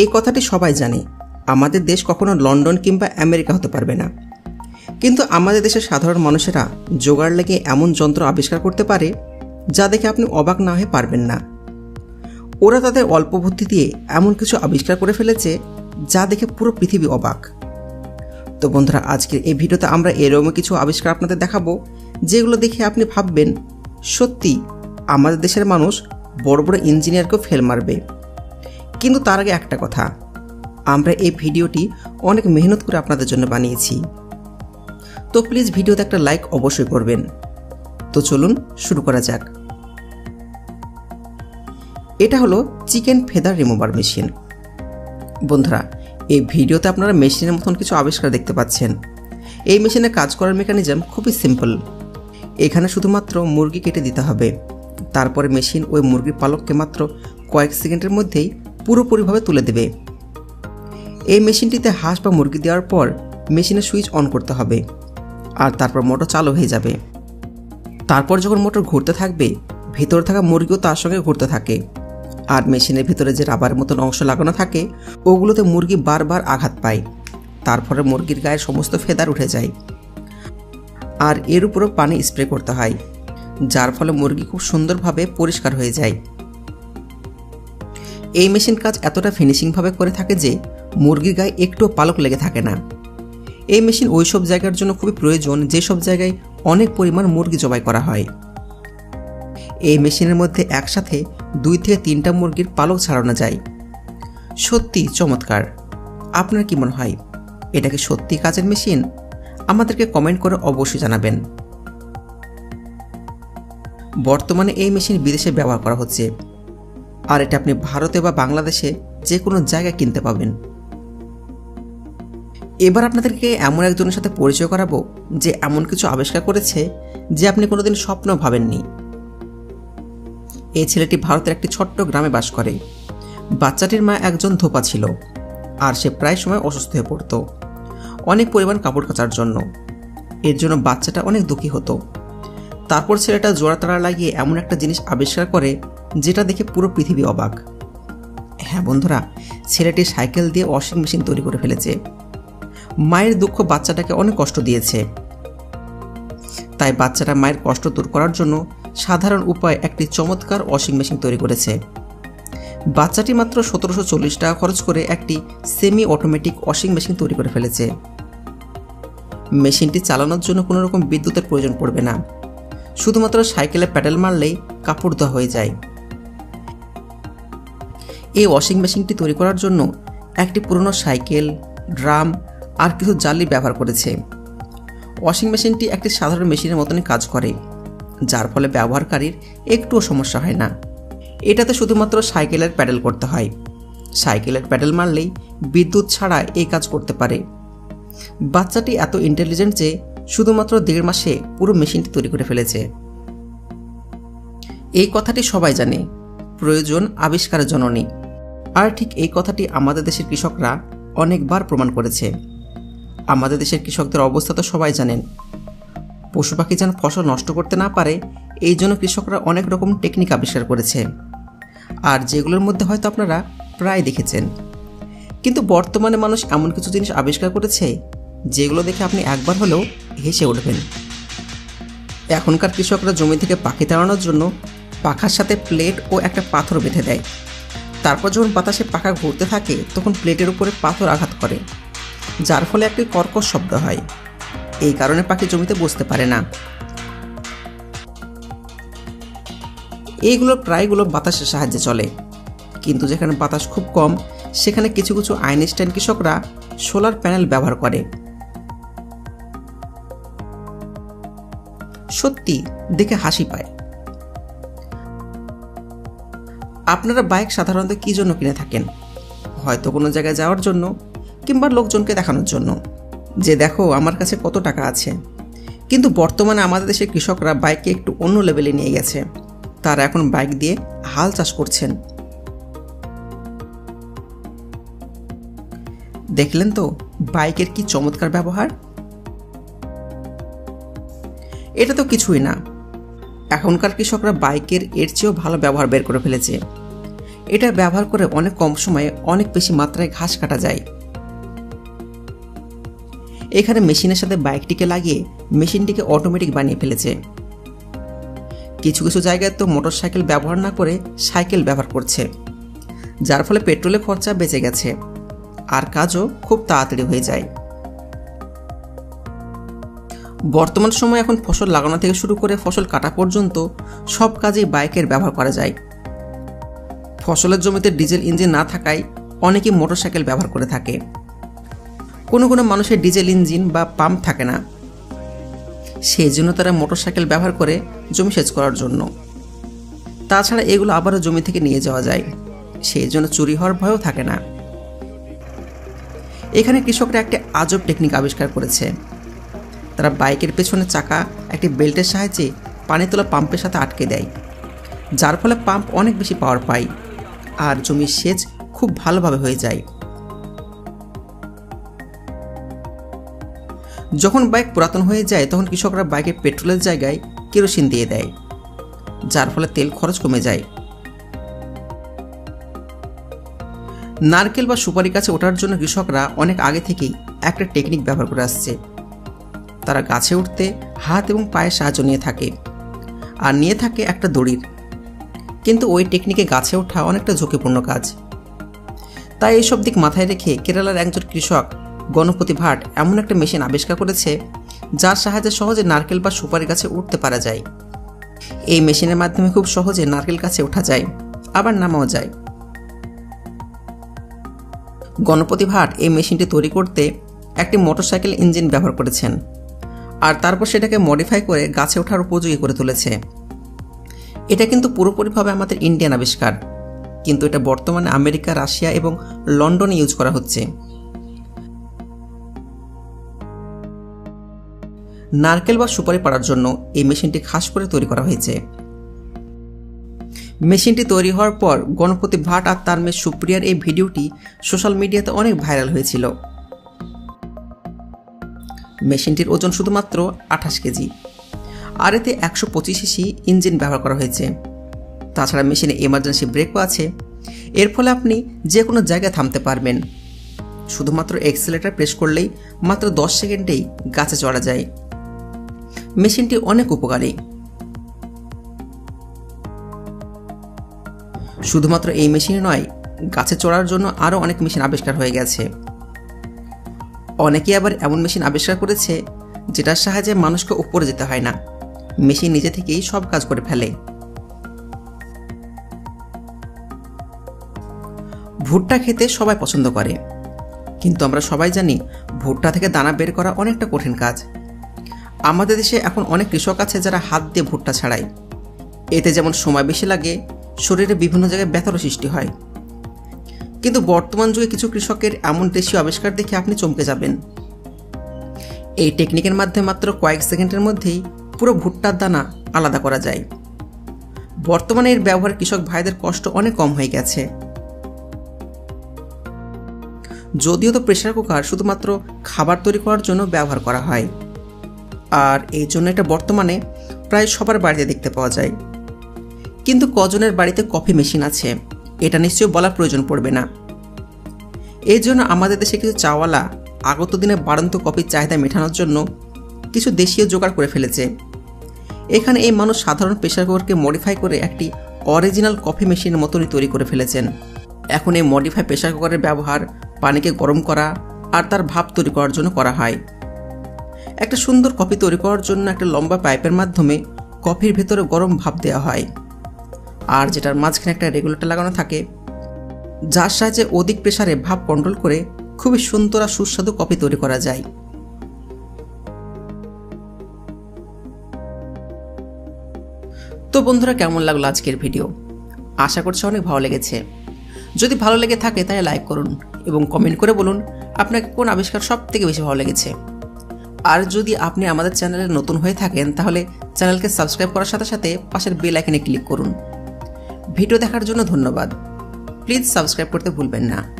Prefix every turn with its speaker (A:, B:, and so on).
A: এই কথাটি সবাই জানে। আমাদের দেশ কখনো লন্ডন কিংবা আমেরিকা হতে পারবে না। কিন্তু আমাদের দেশের সাধারণ মানুষেরা জোগাড় লেগে এমন যন্ত্র আবিষ্কার করতে পারে, যা দেখে আপনি অবাক না হয়ে পারবেন না। ওরা তাদের অল্প বুদ্ধি দিয়ে এমন কিছু আবিষ্কার করে ফেলেছে, যা দেখে পুরো পৃথিবী অবাক। তো বন্ধুরা, আজকের এই ভিডিওতে আমরা এরকম কিছু আবিষ্কার আপনাদের দেখাবো, যেগুলো দেখে আপনি ভাববেন সত্যি আমাদের দেশের মানুষ বড় বড় ইঞ্জিনিয়ারকেও ফেল মারবে। কিন্তু তার আগে একটা কথা। আমরা এই ভিডিওটি অনেক মেহনত করে আপনাদের জন্য বানিয়েছি। তো প্লিজ ভিডিওতে একটা লাইক অবশ্যই করবেন। তো চলুন শুরু করা যাক। এটা হলো চিকেন ফেদার রিমুভার মেশিন বন্ধুরা, এই ভিডিওতে আপনারা মেশিনের মতন কিছু আবিষ্কার দেখতে পাচ্ছেন। এই মেশিনে কাজ করার মেকানিজম খুবই সিম্পল এখানে শুধুমাত্র মুরগি কেটে দিতে হবে। তারপরে মেশিন ওই মুরগির পালককে মাত্র কয়েক সেকেন্ডের মধ্যেই পুরোপুরিভাবে তুলে দেবে। এই মেশিনটিতে হাঁস বা মুরগি দেওয়ার পর মেশিনের সুইচ অন করতে হবে আর তারপর মোটর চালু হয়ে যাবে। তারপর যখন মোটর ঘুরতে থাকবে, ভেতরে থাকা মুরগিও তার সঙ্গে ঘুরতে থাকে। আর মেশিনের ভিতরে যে রাবার মতন অংশ লাগানো থাকে, ওগুলোতে মুরগি বারবার আঘাত পায়। তারপরে মুরগির গায়ে সমস্ত ফেদার উঠে যায়। আর এর উপরও পানি স্প্রে করতে হয়, যার ফলে মুরগি খুব সুন্দরভাবে পরিষ্কার হয়ে যায়। এই মেশিন কাজ এতটা ফিনিশিংভাবে করে থাকে যে মুরগির গায়ে একটুও পালক লেগে থাকে না। এই মেশিন ওই সব জায়গার জন্য খুবই প্রয়োজন যেসব জায়গায় অনেক পরিমাণ মুরগি জবাই করা হয়। এই মেশিনের মধ্যে একসাথে দুই থেকে তিনটা মুরগির পালক ছাড়ানো যায়। সত্যি চমৎকার। আপনার কি মনে হয়, এটা কি সত্যি কাজের মেশিন? আমাদেরকে কমেন্ট করে অবশ্যই জানাবেন। বর্তমানে এই মেশিন বিদেশে ব্যবহার করা হচ্ছে। আর এটা আপনি ভারতে বা বাংলাদেশে যে কোনো জায়গায় কিনতে পাবেন। এবার আপনাদেরকে এমন একজনের সাথে পরিচয় করাবো যে এমন কিছু আবিষ্কার করেছে যে আপনি কোনোদিন স্বপ্ন ভাবেননি। এই ছেলেটি ভারতের একটি ছোট্ট গ্রামে বাস করে। বাচ্চাটির মা একজন ধোপা ছিল আর সে প্রায় সময় অসুস্থ হয়ে পড়ত। অনেক পরিমাণ কাপড় কাচার জন্য। এর জন্য বাচ্চাটা অনেক দুঃখী হতো। তারপর ছেলেটা জোড়াতাড়া লাগিয়ে এমন একটা জিনিস আবিষ্কার করে যেটা দেখে পুরো পৃথিবী অবাক। হ্যাঁ বন্ধুরা, ছেলেটি সাইকেল দিয়ে ওয়াশিং মেশিন তৈরি করে ফেলেছে। মায়ের দুঃখ বাচ্চাটাকে অনেক কষ্ট দিয়েছে। তাই বাচ্চাটা মায়ের কষ্ট দূর করার জন্য সাধারণ উপায় একটি চমৎকার ওয়াশিং মেশিন তৈরি করেছে। বাচ্চাটি মাত্র সতেরোশো চল্লিশ টাকা খরচ করে একটি সেমি অটোমেটিক ওয়াশিং মেশিন তৈরি করে ফেলেছে। মেশিনটি চালানোর জন্য কোনো রকম বিদ্যুতের প্রয়োজন পড়বে না। শুধুমাত্র সাইকেলে প্যাডেল মারলেই কাপড় ধোয়া হয়ে যায়। এই ওয়াশিং মেশিনটি তৈরি করার জন্য একটি পুরনো সাইকেল, ড্রাম আর কিছু জালি ব্যবহার করেছে। ওয়াশিং মেশিনটি একটি সাধারণ মেশিনের মতনই কাজ করে, যার ফলে ব্যবহারকারীর একটুও সমস্যা হয় না। এটাতে শুধুমাত্র সাইকেলের প্যাডেল করতে হয়। সাইকেলের প্যাডেল মারলেই বিদ্যুৎ ছাড়া এই কাজ করতে পারে। বাচ্চাটি এত ইন্টেলিজেন্ট যে শুধুমাত্র দেড় মাসে পুরো মেশিনটি তৈরি করে ফেলেছে। এই কথাটি সবাই জানে। প্রয়োজন আবিষ্কারের জননী। আর ঠিক এই কথাটি আমাদের দেশের কৃষকরা অনেকবার প্রমাণ করেছে। আমাদের দেশের কৃষকদের অবস্থা তো সবাই জানেন। পশু পাখি যেন ফসল নষ্ট করতে না পারে, এই জন্য কৃষকরা অনেক রকম টেকনিক আবিষ্কার করেছে। আর যেগুলোর মধ্যে হয়তো আপনারা প্রায় দেখেছেন। কিন্তু বর্তমানে মানুষ এমন কিছু জিনিস আবিষ্কার করেছে, যেগুলো দেখে আপনি একবার হলেও হেসে উঠবেন। এখনকার কৃষকরা জমি থেকে পাখি তাড়ানোর জন্য পাখার সাথে প্লেট ও একটা পাথর বেঁধে দেয়। তারপর যখন বাতাসে পাখা ঘুরতে থাকে, তখন প্লেটের উপরে পাথর আঘাত করে, যার ফলে একটি কর্কশ শব্দ হয়। এই কারণে পাখি জমিতে বসতে পারে না। এইগুলো প্রায়গুলো বাতাসের সাহায্যে চলে। কিন্তু যেখানে বাতাস খুব কম, সেখানে কিছু কিছু আইনস্টাইন কৃষকরা সোলার প্যানেল ব্যবহার করে। সত্যি, দেখে হাসি পায়। আপনারা বাইক সাধারণত কী জন্য কিনে থাকেন? হয়তো কোনো জায়গায় যাওয়ার জন্য কিংবা লোকজনকে দেখানোর জন্য। যে দেখো, আমার কাছে কত টাকা আছে। কিন্তু বর্তমানে আমাদের দেশের কৃষকরা বাইককে একটু অন্য লেভেলে নিয়ে গেছে। তারা এখন বাইক দিয়ে হাল চাষ করছেন। দেখলেন তো, বাইকের কি চমৎকার ব্যবহার? এটা তো কিছুই না। এখনকার কৃষকরা বাইকের এর চেয়েও ভালো ব্যবহার বের করে ফেলেছে। এটা ব্যবহার করে অনেক কম সময়ে অনেক বেশি মাত্রায় ঘাস কাটা যায়। এখানে মেশিনের সাথে বাইকটিকে লাগিয়ে মেশিনটিকে অটোমেটিক বানিয়ে ফেলেছে। কিছু কিছু জায়গায় তো মোটর সাইকেল ব্যবহার না করে সাইকেল ব্যবহার করছে, যার ফলে পেট্রোলের খরচা বেঁচে গেছে। আর কাজও খুব তাড়াতাড়ি হয়ে যায়। বর্তমান সময়ে এখন ফসল লাগানো থেকে শুরু করে ফসল কাটা পর্যন্ত সব কাজেই বাইকের ব্যবহার করা যায়। ফসলের জমিতে ডিজেল ইঞ্জিন না থাকায় অনেকেই মোটরসাইকেল ব্যবহার করে থাকে। কোনো কোনো মানুষের ডিজেল ইঞ্জিন বা পাম্প থাকে না। সেই জন্য তারা মোটরসাইকেল ব্যবহার করে জমি সেচ করার জন্য। তাছাড়া এগুলো আবারও জমি থেকে নিয়ে যাওয়া যায়। সেই জন্য চুরি হওয়ার ভয়ও থাকে না। এখানে কৃষকরা একটি আজব টেকনিক আবিষ্কার করেছে। তারা বাইকের পেছনে চাকা, একটি বেল্টের সাহায্যে পানি তোলা পাম্পের সাথে আটকে দেয়, যার ফলে পাম্প অনেক বেশি পাওয়ার পায় আর জমির সেচ খুব ভালোভাবে হয়ে যায়। যখন বাইক পুরাতন হয়ে যায়, তখন কৃষকরা বাইকের পেট্রোলের জায়গায় কেরোসিন দিয়ে দেয়, যার ফলে তেল খরচ কমে যায়। নারকেল বা সুপারি গাছে ওঠার জন্য কৃষকরা অনেক আগে থেকেই একটা টেকনিক ব্যবহার করে আসছে। তারা গাছে উঠতে হাত এবং পায়ের সাহায্য নিয়ে থাকে আর নিয়ে থাকে একটা দড়ির। কিন্তু ওই টেকনিকে গাছে ওঠা অনেকটা ঝুঁকিপূর্ণ কাজ। তাই এইসব দিক মাথায় রেখে কেরালার একজন কৃষক গণপতি ভাট এমন একটা মেশিন আবিষ্কার করেছে, যার সাহায্যে সহজে নারকেল বা সুপারি গাছে উঠতে পারা যায়। এই মেশিনের মাধ্যমে খুব সহজে নারকেল গাছে ওঠা যায়, আবার নামাও যায়। গণপতি ভাট এই মেশিনটি তৈরি করতে একটি মোটরসাইকেল ইঞ্জিন ব্যবহার করেছেন। আর তারপর সেটাকে মডিফাই করে গাছে ওঠার উপযোগী করে তুলেছে। এটা কিন্তু পুরোপুরিভাবে আমাদের ইন্ডিয়ান আবিষ্কার। কিন্তু এটা বর্তমানে আমেরিকা, রাশিয়া এবং লন্ডনে ইউজ করা হচ্ছে। নারকেল বা সুপারি পাড়ার জন্য এই মেশিনটি খাস করে তৈরি করা হয়েছে। মেশিনটি তৈরি হওয়ার পর গণপতি ভাট আর তার মেয়ে সুপ্রিয়ার এই ভিডিওটি সোশ্যাল মিডিয়াতে অনেক ভাইরাল হয়েছিল। মেশিনটির ওজন শুধুমাত্র আঠাশ কেজি। আর এতে একশো পঁচিশ সিসি ইঞ্জিন ব্যবহার করা হয়েছে। তাছাড়া মেশিনে এমার্জেন্সি ব্রেকও আছে। এর ফলে আপনি যে কোনো জায়গায় থামতে পারবেন। শুধুমাত্র এক্সেলেটার প্রেস করলেই মাত্র দশ সেকেন্ডেই গাছে চড়া যায়। মেশিনটি অনেক উপকারী। শুধুমাত্র এই মেশিনে নয়, গাছে চড়ার জন্য আরও অনেক মেশিন আবিষ্কার হয়ে গেছে। অনেকে আবার এমন মেশিন আবিষ্কার করেছে যেটার সাহায্যে মানুষকে উপরে যেতে হয় না। মেশিন নিজে থেকেই সব কাজ করে ফেলে। ভুট্টা খেতে সবাই পছন্দ করে। কিন্তু আমরা সবাই জানি ভুট্টা থেকে দানা বের করা অনেকটা কঠিন কাজ। আমাদের দেশে এখন অনেক কৃষক আছে যারা হাত দিয়ে ভুট্টা ছাড়ায়। এতে যেমন সময় বেশি লাগে, শরীরে বিভিন্ন জায়গায় ব্যথারও সৃষ্টি হয়। কিন্তু বর্তমান যুগে কিছু কৃষকের এমন দেশীয় আবিষ্কার দেখে আপনি চমকে যাবেন। এই টেকনিকের মাধ্যমে মাত্র কয়েক সেকেন্ডের মধ্যেই পুরো ভুট্টার দানা আলাদা করা যায়। বর্তমানে এর ব্যবহার কৃষক ভাইদের কষ্ট অনেক কম হয়ে গেছে। যদিও তো প্রেশার কুকার শুধুমাত্র খাবার তৈরি করার জন্য ব্যবহার করা হয়। আর এই জন্য এটা বর্তমানে প্রায় সবার বাড়িতে দেখতে পাওয়া যায়। কিন্তু কজনের বাড়িতে কফি মেশিন আছে। এটা নিশ্চয়ই বলার প্রয়োজন পড়বে না। এই জন্য আমাদের দেশে কিছু চাওয়ালা আগত দিনে বাড়ন্ত কফির চাহিদা মেটানোর জন্য কিছু দেশীয় জোগাড় করে ফেলেছে। এখানে এই মানুষ সাধারণ প্রেশার কুকারকে মডিফাই করে একটি অরিজিনাল কফি মেশিনের মতনই তৈরি করে ফেলেছেন। এখন এই মডিফাই প্রেশার কুকারের ব্যবহার পানিকে গরম করা আর তার ভাপ তৈরি করার জন্য করা হয়। একটা সুন্দর কফি তৈরি করার জন্য একটা লম্বা পাইপের মাধ্যমে কফির ভেতরে গরম ভাপ দেওয়া হয়। আর যেটার মাঝখানে একটা রেগুলেটর লাগানো থাকে, যার সাহায্যে অধিক প্রেসারে ভাপ কন্ট্রোল করে খুবই সুন্দর আর সুস্বাদু কফি তৈরি করা যায়। তো বন্ধুরা, কেমন লাগল আজকের ভিডিও আশা করছি অনেক ভালো লেগেছে। যদি ভালো লেগে থাকে তাহলে লাইক করুন এবং কমেন্ট করে বলুন আপনাকে কোন আবিষ্কার সব থেকে বেশি ভালো লেগেছে। আর যদি আপনি আমাদের চ্যানেলে নতুন হয়ে থাকেন, তাহলে চ্যানেলকে সাবস্ক্রাইব করার সাথে সাথে পাশের বেল আইকনে ক্লিক করুন। ভিডিও দেখার জন্য ধন্যবাদ। প্লিজ সাবস্ক্রাইব করতে ভুলবেন না।